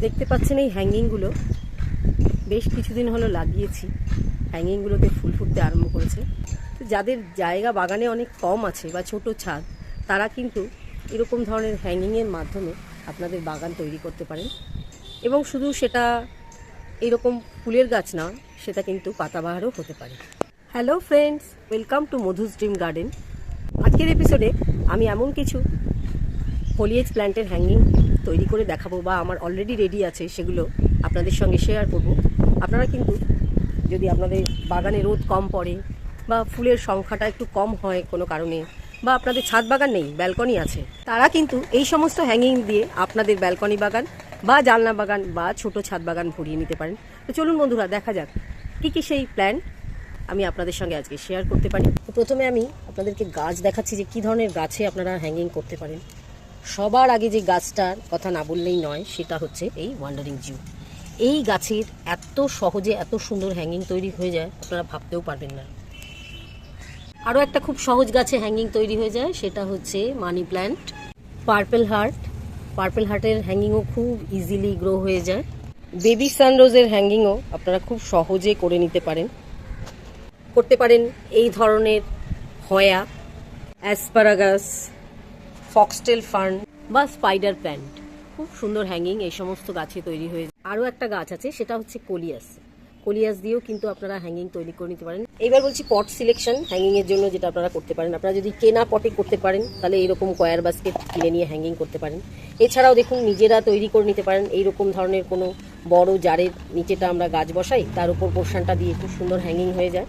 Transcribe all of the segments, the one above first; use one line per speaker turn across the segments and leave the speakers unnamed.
দেখতে পাচ্ছেন এই হ্যাঙ্গিংগুলো। বেশ কিছুদিন হলো লাগিয়েছি। হ্যাঙ্গিংগুলোতে ফুল ফুটতে আরম্ভ করেছে। তো যাদের জায়গা বাগানে অনেক কম আছে বা ছোট ছাদ, তারা কিন্তু এরকম ধরনের হ্যাঙ্গিংয়ের মাধ্যমে আপনাদের বাগান তৈরি করতে পারেন। এবং শুধু সেটা এরকম ফুলের গাছ না, সেটা কিন্তু পাতাবাহারও হতে পারে। Hello friends, welcome to Madhu's dream garden. আজকের এপিসোডে আমি এমন কিছু ফলিয়েজ প্ল্যান্টের হ্যাঙ্গিং তৈরি করে দেখাবো বা আমার অলরেডি রেডি আছে সেগুলো আপনাদের সঙ্গে শেয়ার করব। আপনারা কিন্তু যদি আপনাদের বাগানে রোদ কম পড়ে বা ফুলের সংখ্যাটা একটু কম হয় কোনো কারণে বা আপনাদের ছাদ বাগান নেই ব্যালকনি আছে, তারা কিন্তু এই সমস্ত হ্যাঙ্গিং দিয়ে আপনাদের ব্যালকনি বাগান বা জানলা বাগান বা ছোট ছাদ বাগান ভরিয়ে নিতে পারেন। তো চলুন বন্ধুরা, দেখা যাক কী কী সেই প্ল্যান আমি আপনাদের সঙ্গে আজকে শেয়ার করতে পারি। প্রথমে আমি আপনাদেরকে গাছ দেখাচ্ছি যে কী ধরনের গাছে আপনারা হ্যাঙ্গিং করতে পারেন। সবার আগে যে গাছটার কথা না বললেই নয়, সেটা হচ্ছে এই ওয়ান্ডারিং জিউ এই গাছের এত সহজে এত সুন্দর হ্যাঙ্গিং তৈরি হয়ে যায়, আপনারা ভাবতেও পারবেন না। আরও একটা খুব সহজ গাছে হ্যাঙ্গিং তৈরি হয়ে যায়, সেটা হচ্ছে money plant purple heart purple হার্টের হ্যাঙ্গিংও খুব ইজিলি গ্রো হয়ে যায়। বেবি সানরোজের হ্যাঙ্গিংও আপনারা খুব সহজে করে নিতে পারেন। করতে পারেন এই ধরনের হয়া অ্যাসপারাগাস ফক্সটেল ফার্ন বা স্পাইডার প্ল্যান্ট খুব সুন্দর হ্যাঙ্গিং এই সমস্ত গাছে তৈরি হয়ে আরও একটা গাছ আছে, সেটা হচ্ছে কলিয়াস কলিয়াস দিয়েও কিন্তু আপনারা হ্যাঙ্গিং তৈরি করে নিতে পারেন। এবার বলছি পট সিলেকশন হ্যাঙ্গিং এর জন্য যেটা আপনারা করতে পারেন। আপনারা যদি কেনা পটে করতে পারেন, তাহলে এরকম কয়ার বাস্কেট কিনে নিয়ে হ্যাঙ্গিং করতে পারেন। এছাড়াও দেখুন, নিজেরা তৈরি করে নিতে পারেন। এইরকম ধরনের কোনো বড় জারের নিচেটা আমরা গাছ বসাই, তার উপর পোর্শনটা দিয়ে খুব সুন্দর হ্যাঙ্গিং হয়ে যায়।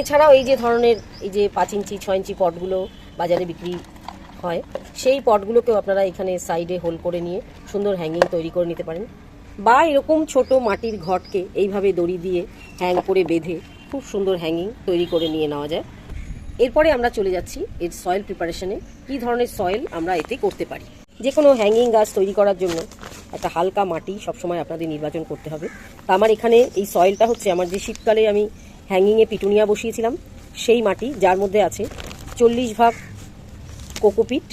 এছাড়াও এই যে ধরনের, এই যে পাঁচ ইঞ্চি, ছয় ইঞ্চি পটগুলো বাজারে বিক্রি হয়, সেই পটগুলোকেও আপনারা এখানে সাইডে হোল করে নিয়ে সুন্দর হ্যাঙ্গিং তৈরি করে নিতে পারেন। বা এরকম ছোট মাটির ঘটকে এইভাবে দড়ি দিয়ে হ্যাং করে বেঁধে খুব সুন্দর হ্যাঙ্গিং তৈরি করে নিয়ে নেওয়া যায়। এরপরে আমরা চলে যাচ্ছি এর সয়েল প্রিপারেশনে কী ধরনের সয়েল আমরা এতে করতে পারি? যে কোনো হ্যাঙ্গিং গাছ তৈরি করার জন্য একটা হালকা মাটি সবসময় আপনাদের নির্বাচন করতে হবে। তা আমার এখানে এই সয়েলটা হচ্ছে আমার যে শীতকালে আমি হ্যাঙ্গিংয়ে পিটুনিয়া বসিয়েছিলাম, সেই মাটি যার মধ্যে আছে চল্লিশ ভাগ কোকোপিট,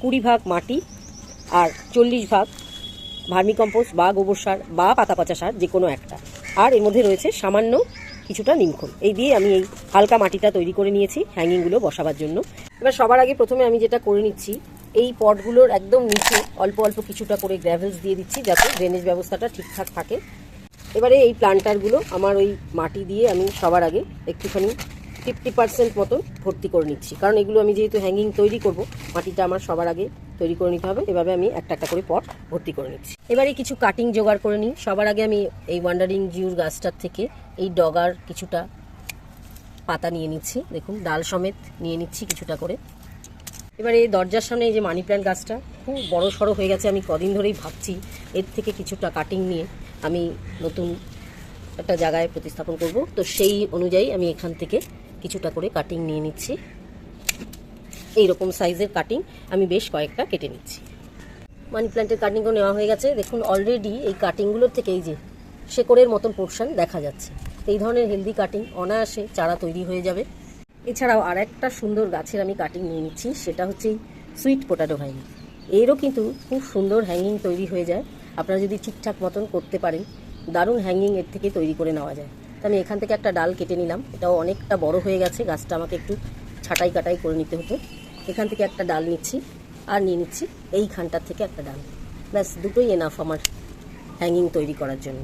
কুড়ি ভাগ মাটি আর চল্লিশ ভাগ ভার্মিকম্পোস্ট বা গোবর সার বা পাতা পচা সার, যে কোনো একটা। আর এর মধ্যে রয়েছে সামান্য কিছুটা নিমখোল। এই দিয়ে আমি এই হালকা মাটিটা তৈরি করে নিয়েছি হ্যাঙ্গিংগুলো বসাবার জন্য। এবার সবার আগে প্রথমে আমি যেটা করে নিচ্ছি, এই পটগুলোর একদম নিচে অল্প অল্প কিছুটা করে গ্র্যাভেলস দিয়ে দিচ্ছি, যাতে ড্রেনেজ ব্যবস্থাটা ঠিকঠাক থাকে। এবারে এই প্লান্টারগুলো আমার ওই মাটি দিয়ে আমি সবার আগে একটুখানি ফিফটি পার্সেন্ট মতো ভর্তি করে নিচ্ছি। কারণ এগুলো আমি যেহেতু হ্যাঙ্গিং তৈরি করব, মাটিটা আমার সবার আগে তৈরি করে নিতে হবে। এভাবে আমি একটা একটা করে পট ভর্তি করে নিচ্ছি। এবারে কিছু কাটিং জোগাড় করে নিই। সবার আগে আমি এই ওয়ান্ডারিং জিউর গাছটার থেকে এই ডগার কিছুটা পাতা নিয়ে নিচ্ছি। দেখুন, ডাল সমেত নিয়ে নিচ্ছি কিছুটা করে। এবারে এই দরজার সামনে এই যে মানি প্ল্যান্ট গাছটা, খুব বড় সড়ো হয়ে গেছে। আমি কদিন ধরেই ভাবছি এর থেকে কিছুটা কাটিং নিয়ে আমি নতুন একটা জায়গায় প্রতিস্থাপন করব। তো সেই অনুযায়ী আমি এখান থেকে কিছুটা করে কাটিং নিয়ে নিচ্ছি। এই রকম সাইজের কাটিং আমি বেশ কয়েকটা কেটে নিচ্ছি। মানি প্ল্যান্টের কাটিংও নেওয়া হয়ে গেছে। দেখুন অলরেডি এই কাটিংগুলোর থেকে এই যে শেকড়ের মতন পোর্শন দেখা যাচ্ছে। এই ধরনের হেলদি কাটিং অনায়াসে চারা তৈরি হয়ে যাবে। এছাড়াও আর একটা সুন্দর গাছের আমি কাটিং নিয়ে নিচ্ছি, সেটা হচ্ছে সুইট পোটাটো ভাইন এরও কিন্তু খুব সুন্দর হ্যাঙ্গিং তৈরি হয়ে যায়। আপনারা যদি ঠিকঠাক মতন করতে পারেন, দারুণ হ্যাঙ্গিং এর থেকে তৈরি করে নেওয়া যায়। তো আমি এখান থেকে একটা ডাল কেটে নিলাম। এটাও অনেকটা বড় হয়ে গেছে, গাছটা আমাকে একটু ছাটাই কাটাই করে নিতে হতো। এখান থেকে একটা ডাল নিচ্ছি আর নিয়ে নিচ্ছি এইখানটার থেকে একটা ডাল। ব্যাস, দুটোই এনাফ আমার হ্যাঙ্গিং তৈরি করার জন্য।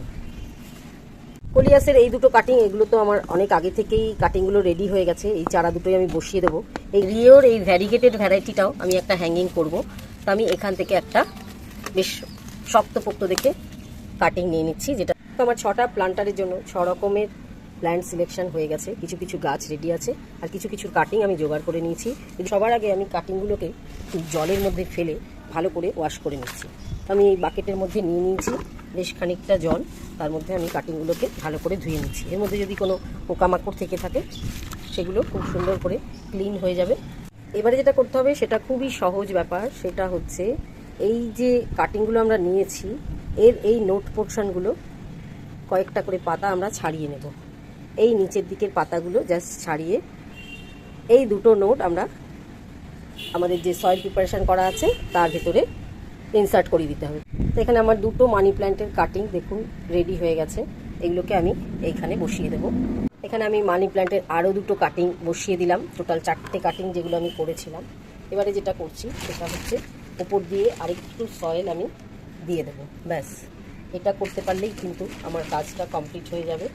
কলিয়াসের এই দুটো কাটিং এগুলো তো আমার অনেক আগে থেকেই কাটিংগুলো রেডি হয়ে গেছে। এই চারা দুটোই আমি বসিয়ে দেবো। এই রিওর, এই ভ্যারিগেটেড ভ্যারাইটিটাও আমি একটা হ্যাঙ্গিং করব। তো আমি এখান থেকে একটা বেশ শক্তপোক্ত দেখে কাটিং নিয়ে নিচ্ছি, যেটা তো আমার ছটা প্লান্টারের জন্য ছ রকমের প্ল্যান্ট সিলেকশন হয়ে গেছে। কিছু কিছু গাছ রেডি আছে আর কিছু কিছু কাটিং আমি জোগাড় করে নিয়েছি। সবার আগে আমি কাটিংগুলোকে জলের মধ্যে ফেলে ভালো করে ওয়াশ করে নিচ্ছি। তো আমি এই বাকেটের মধ্যে নিয়ে নিয়েছি বেশ খানিকটা জল। তার মধ্যে আমি কাটিংগুলোকে ভালো করে ধুয়ে নিচ্ছি। এর মধ্যে যদি কোনো পোকামাকড় থেকে থাকে, সেগুলো খুব সুন্দর করে ক্লিন হয়ে যাবে। এবারে যেটা করতে হবে, সেটা খুবই সহজ ব্যাপার। সেটা হচ্ছে এই যে কাটিংগুলো আমরা নিয়েছি, এর এই নোট পোর্শনগুলো কয়েকটা করে পাতা আমরা ছাড়িয়ে নেব। এই নিচের দিকের পাতাগুলো জাস্ট ছাড়িয়ে এই দুটো নোট আমরা আমাদের যে সয়েল প্রিপারেশন করা আছে, তার ভেতরে ইনসার্ট করে দিতে হবে। তো এখানে আমার দুটো মানি প্ল্যান্টের কাটিং দেখুন রেডি হয়ে গেছে। এগুলোকে আমি এইখানে বসিয়ে দেবো। এখানে আমি মানি প্ল্যান্টের আরও দুটো কাটিং বসিয়ে দিলাম। টোটাল চারটে কাটিং যেগুলো আমি করেছিলাম। এবারে যেটা করছি, সেটা হচ্ছে ওপর দিয়ে আরেকটু সয়েল আমি দিয়ে দেবো। ব্যাস। এটা করতে পারলেই কিন্তু আমার কাজটা কমপ্লিট হয়ে যাবে।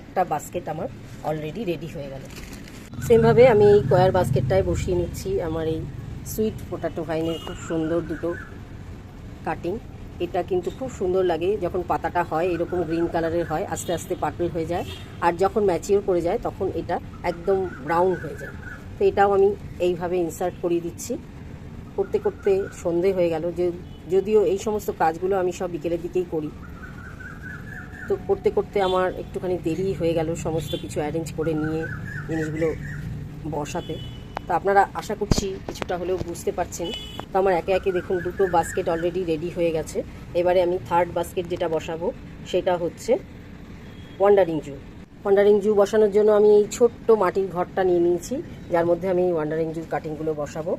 একটা বাস্কেট আমার অলরেডি রেডি হয়ে গেল। সেমভাবে আমি এই কয়ার বাস্কেটটায় বসিয়ে নিচ্ছি। আমার এই সুইট পোটাটো ভাইনের খুব সুন্দর দুটো কাটিং এটা কিন্তু খুব সুন্দর লাগে যখন পাতাটা হয়, এরকম গ্রিন কালারের হয়, আস্তে আস্তে পার্পল হয়ে যায়। আর যখন ম্যাচিওর করে যায়, তখন এটা একদম ব্রাউন হয়ে যায়। তো এটাও আমি এইভাবে ইনসার্ট করিয়ে দিচ্ছি। করতে করতে সন্ধে হয়ে গেল। যে যদিও এই সমস্ত কাজগুলো আমি সব বিকেলের দিকেই করি। তো করতে করতে আমার একটুখানি দেরি হয়ে গেল সমস্ত কিছু অ্যারেঞ্জ করে নিয়ে জিনিসগুলো বসাতে। তো আপনারা আশা করছি কিছুটা হলেও বুঝতে পারছেন। তো আমার একে একে দেখুন, দুটো বাস্কেট অলরেডি রেডি হয়ে গেছে। এবারে আমি থার্ড বাস্কেট যেটা বসাবো, সেটা হচ্ছে ওয়ান্ডারিং জু ওয়ান্ডারিং জু বসানোর জন্য আমি এই ছোট্ট মাটির ঘরটা নিয়ে নিয়েছি, যার মধ্যে আমি ওয়ান্ডারিং জুর কাটিংগুলো বসাবো।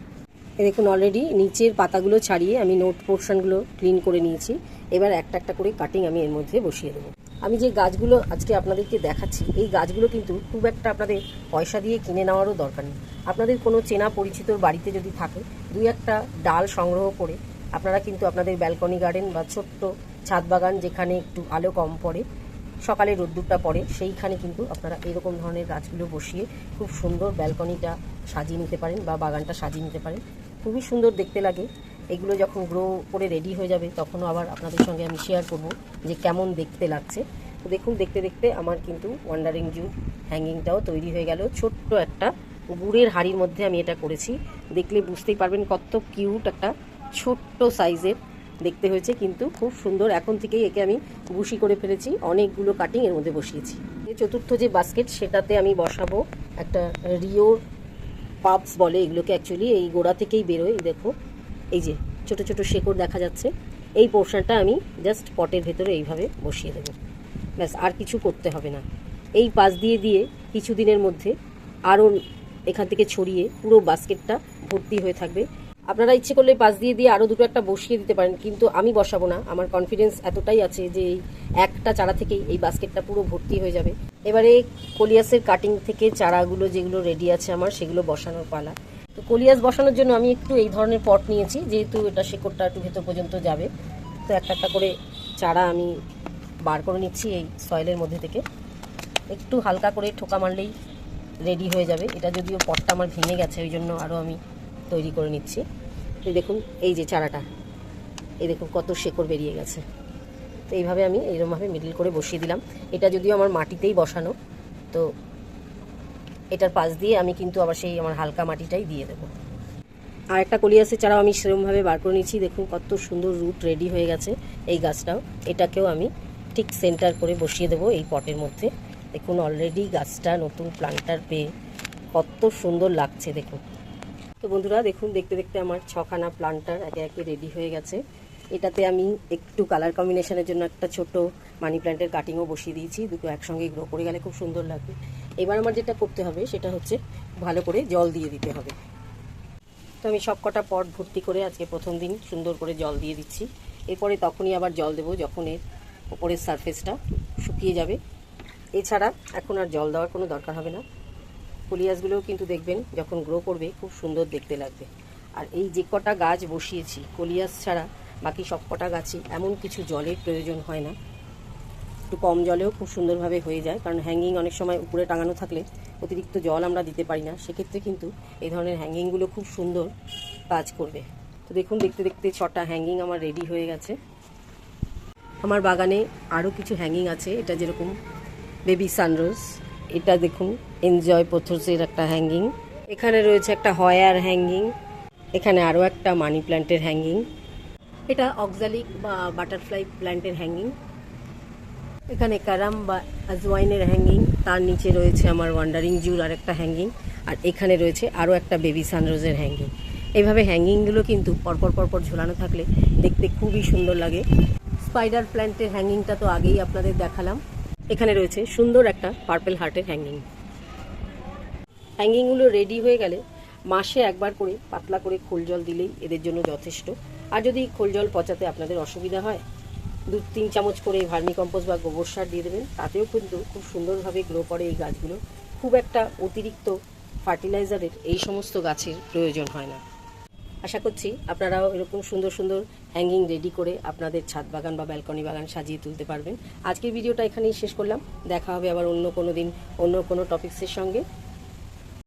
দেখুন অলরেডি নিচের পাতাগুলো ছাড়িয়ে আমি নোট পোর্শনগুলো ক্লিন করে নিয়েছি। এবার একটা একটা করে কাটিং আমি এর মধ্যে বসিয়ে দেবো। আমি যে গাছগুলো আজকে আপনাদেরকে দেখাচ্ছি, এই গাছগুলো কিন্তু খুব একটা আপনাদের পয়সা দিয়ে কিনে নেওয়ারও দরকার নেই। আপনাদের কোনো চেনা পরিচিত বাড়িতে যদি থাকে, দুই একটা ডাল সংগ্রহ করে আপনারা কিন্তু আপনাদের ব্যালকনি গার্ডেন বা ছোট্ট ছাদ বাগান যেখানে একটু আলো কম পড়ে, সকালে রোদ্দুরটা পড়ে, সেইখানে কিন্তু আপনারা এরকম ধরনের গাছগুলো বসিয়ে খুব সুন্দর ব্যালকনিটা সাজিয়ে নিতে পারেন বা বাগানটা সাজিয়ে নিতে পারেন। খুবই সুন্দর দেখতে লাগে। এগুলো যখন গ্রো করে রেডি হয়ে যাবে, তখনও আবার আপনাদের সঙ্গে আমি শেয়ার করব যে কেমন দেখতে লাগছে। তো দেখুন, দেখতে দেখতে আমার কিন্তু ওয়ান্ডারিং জু হ্যাঙ্গিংটাও তৈরি হয়ে গেল। ছোট্ট একটা গুড়ের হাড়ির মধ্যে আমি এটা করেছি। দেখলে বুঝতেই পারবেন কত কিউট একটা ছোট্ট সাইজের দেখতে হয়েছে, কিন্তু খুব সুন্দর। এখন থেকেই একে আমি বুশি করে ফেলেছি। অনেকগুলো কাটিং এর মধ্যে বসিয়েছি। চতুর্থ যে বাস্কেট সেটাতে আমি বসাবো একটা রিওর পাপস বলে এগুলোকে অ্যাকচুয়ালি এই গোড়া থেকেই বেরোয় দেখো। এই যে, ছোট ছোট শেকড় দেখা যাচ্ছে। এই পোর্শনটা আমি জাস্ট পটের ভেতরে এইভাবে বসিয়ে দেবো। ব্যাস, আর কিছু করতে হবে না। এই পাশ দিয়ে দিয়ে কিছুদিনের মধ্যে আরও এখান থেকে ছড়িয়ে পুরো বাস্কেটটা ভর্তি হয়ে থাকবে। আপনারা ইচ্ছে করলে পাশ দিয়ে দিয়ে আরও দুটো একটা বসিয়ে দিতে পারেন, কিন্তু আমি বসাবো না। আমার কনফিডেন্স এতটাই আছে যে এই একটা চারা থেকেই এই বাস্কেটটা পুরো ভর্তি হয়ে যাবে। এবারে কলিয়াসের কাটিং থেকে চারাগুলো যেগুলো রেডি আছে আমার, সেগুলো বসানোর পালা। তো কলিয়াস বসানোর জন্য আমি একটু এই ধরনের পট নিয়েছি, যেহেতু এটা শেকড়টা একটু ভেতর পর্যন্ত যাবে। তো একটা একটা করে চারা আমি বার করে নিচ্ছি এই সয়েলের মধ্যে থেকে। একটু হালকা করে ঠোকা মারলেই রেডি হয়ে যাবে। এটা যদিও পটটা আমার ভেঙে গেছে, ওই জন্য আরও আমি তৈরি করে নিচ্ছি। এই দেখুন, এই যে চারাটা, এই দেখুন কত শেকড় বেরিয়ে গেছে। তো এইভাবে আমি এইরকমভাবে মিডিল করে বসিয়ে দিলাম। এটা যদিও আমার মাটিতেই বসানো, তো এটার পাশ দিয়ে আমি কিন্তু আবার সেই আমার হালকা মাটিটাই দিয়ে দেবো। আর একটা কলিয়াসের চারাও আমি সেরকমভাবে বার করে নিচ্ছি। দেখুন কত সুন্দর রুট রেডি হয়ে গেছে এই গাছটাও। এটাকেও আমি ঠিক সেন্টার করে বসিয়ে দেবো এই পটের মধ্যে। দেখুন অলরেডি গাছটা নতুন প্লান্টার পেয়ে কত সুন্দর লাগছে, দেখুন। তো বন্ধুরা, দেখুন, দেখতে দেখতে আমার ছখানা প্লান্টার একে একে রেডি হয়ে গেছে। এটাতে আমি একটু কালার কম্বিনেশনের জন্য একটা ছোট মানি প্ল্যান্টের কাটিংও বসিয়ে দিয়েছি। দুটো একসঙ্গে গ্রো করে গেলে খুব সুন্দর লাগবে এবার আমার যেটা করতে হবে, সেটা হচ্ছে ভালো করে জল দিয়ে দিতে হবে। তো আমি সব কটা পট ভর্তি করে আজকে প্রথম দিন সুন্দর করে জল দিয়ে দিচ্ছি। এরপরে তখনই আবার জল দেবো যখন এর ওপরের সারফেসটা শুকিয়ে যাবে। এছাড়া এখন আর জল দেওয়ার কোনো দরকার হবে না। কলিয়াসগুলোও কিন্তু দেখবেন যখন গ্রো করবে, খুব সুন্দর দেখতে লাগবে। আর এই যে কটা গাছ বসিয়েছি কলিয়াস ছাড়া বাকি সব কটা গাছই, এমন কিছু জলের প্রয়োজন হয় না। একটু কম জলেও খুব সুন্দরভাবে হয়ে যায়, কারণ হ্যাঙ্গিং অনেক সময় উপরে টাঙানো থাকলে অতিরিক্ত জল আমরা দিতে পারি না। সেক্ষেত্রে কিন্তু এই ধরনের হ্যাঙ্গিংগুলো খুব সুন্দর কাজ করবে। তো দেখুন, দেখতে দেখতে ছটা হ্যাঙ্গিং আমার রেডি হয়ে গেছে। আমার বাগানে আরও কিছু হ্যাঙ্গিং আছে, এটা যেরকম বেবি সানরোজ এটা দেখুন এনজয় পথসের একটা হ্যাঙ্গিং এখানে রয়েছে একটা হয়ার হ্যাঙ্গিং এখানে আরও একটা মানি প্ল্যান্টের হ্যাঙ্গিং এটা অক্সালিক বা বাটারফ্লাই প্ল্যান্টের হ্যাঙ্গিং এখানে কারাম বা আজওয়াইনের হ্যাঙ্গিং তার নিচে রয়েছে আমার ওয়ান্ডারিং জুর আর একটা হ্যাঙ্গিং আর এখানে রয়েছে আরও একটা বেবি সানরোজের হ্যাঙ্গিং এইভাবে হ্যাঙ্গিংগুলো কিন্তু পরপর পরপর ঝোলানো থাকলে দেখতে খুবই সুন্দর লাগে। স্পাইডার প্ল্যান্টের হ্যাঙ্গিংটা তো আগেই আপনাদের দেখালাম। এখানে রয়েছে সুন্দর একটা পার্পেল হার্টের হ্যাঙ্গিং হ্যাঙ্গিংগুলো রেডি হয়ে গেলে মাসে একবার করে পাতলা করে খোল জল দিলেই এদের জন্য যথেষ্ট। আর যদি খোল জল পচাতে আপনাদের অসুবিধা হয় দু তিন চামচ করে ভার্মি কম্পোস্ট বা গোবর সার দিয়ে দেবেন, তাতেও কিন্তু খুব সুন্দরভাবে গ্রো করে এই গাছগুলো। খুব একটা অতিরিক্ত ফার্টিলাইজারের এই সমস্ত গাছের প্রয়োজন হয় না। আশা করছি আপনারাও এরকম সুন্দর সুন্দর হ্যাঙ্গিং রেডি করে আপনাদের ছাদ বাগান বা ব্যালকনি বাগান সাজিয়ে তুলতে পারবেন। আজকের ভিডিওটা এখানেই শেষ করলাম। দেখা হবে আবার অন্য কোনো দিন, অন্য কোনো টপিক্সের সঙ্গে।